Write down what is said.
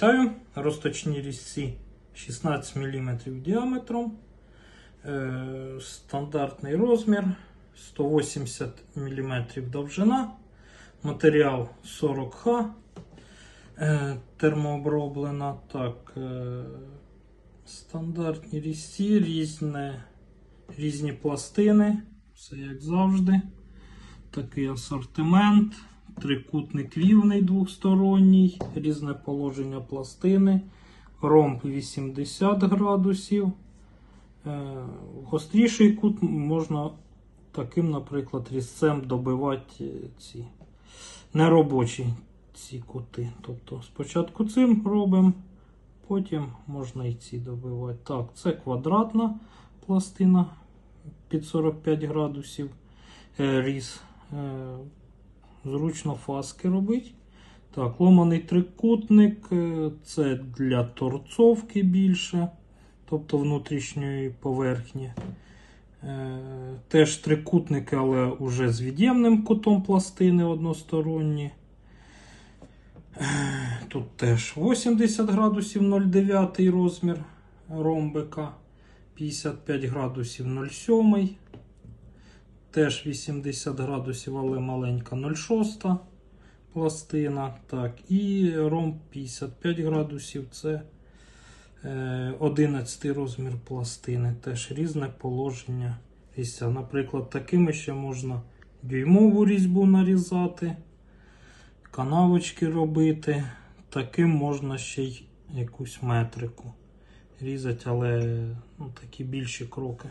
Вітаю! Розточні різці 16 мм діаметром. Е, Стандартний розмір 180 мм довжина. Матеріал 40Х. Е, Термооброблена. Так, е, стандартні різці, різні, різні пластини. Все як завжди. Такий асортимент. Трикутник рівний двосторонній, різне положення пластини, ромб 80 градусів. Е, Гостріший кут можна таким, наприклад, різцем добивати е, ці неробочі ці кути. Тобто спочатку цим робимо, потім можна і ці добивати. Так, це квадратна пластина під 45 градусів е, різ. Зручно фаски робити. Так, ломаний трикутник е, це для торцовки більше, тобто внутрішньої поверхні. Е, Теж трикутники, але вже з від'ємним кутом пластини односторонні. Е, Тут теж 80 градусів 0,9 розмір ромбика, 55 градусів 0,7. Теж 80 градусів, але маленька 0,6 пластина. Так, і ромб 55 градусів це е, 11 розмір пластини. Теж різне положення. Наприклад, такими ще можна дюймову різьбу нарізати, канавочки робити. Таким можна ще й якусь метрику різати, але ну, такі більші кроки.